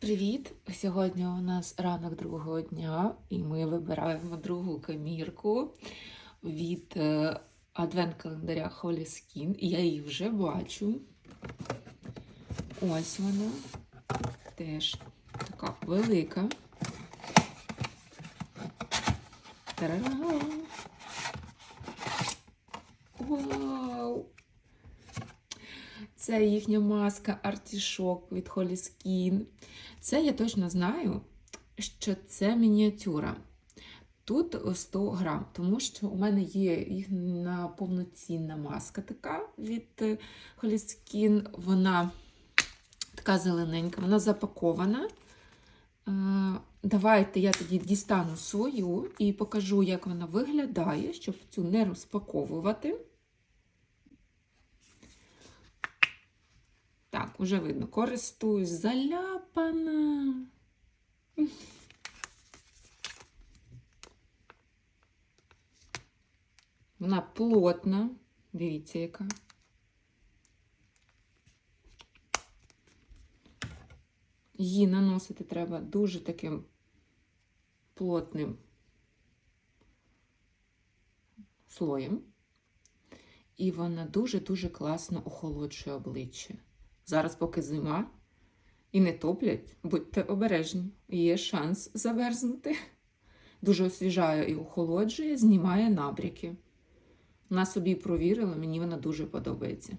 Привіт! Сьогодні у нас ранок другого дня, і ми вибираємо другу камірку від е, адвент-календаря Holy Skin. Я її вже бачу. Ось вона. Теж така велика. Та-ра-ра! Вау! Це їхня маска артішок від Holy Skin. Це я точно знаю, що це мініатюра. Тут 100 грам, тому що у мене є їхня повноцінна маска така від е, Holy Skin. Вона така зелененька, вона запакована. Е, Давайте я тоді дістану свою і покажу, як вона виглядає, щоб цю не розпаковувати. Уже видно, користуюсь заляпана. Вона плотна, дивіться, яка. Її наносити треба дуже таким плотним слоєм. І вона дуже-дуже класно охолоджує обличчя. Зараз, поки зима і не топлять, будьте обережні, є шанс заверзнути. Дуже освіжає і охолоджує, знімає набряки. На собі провірила, мені вона дуже подобається.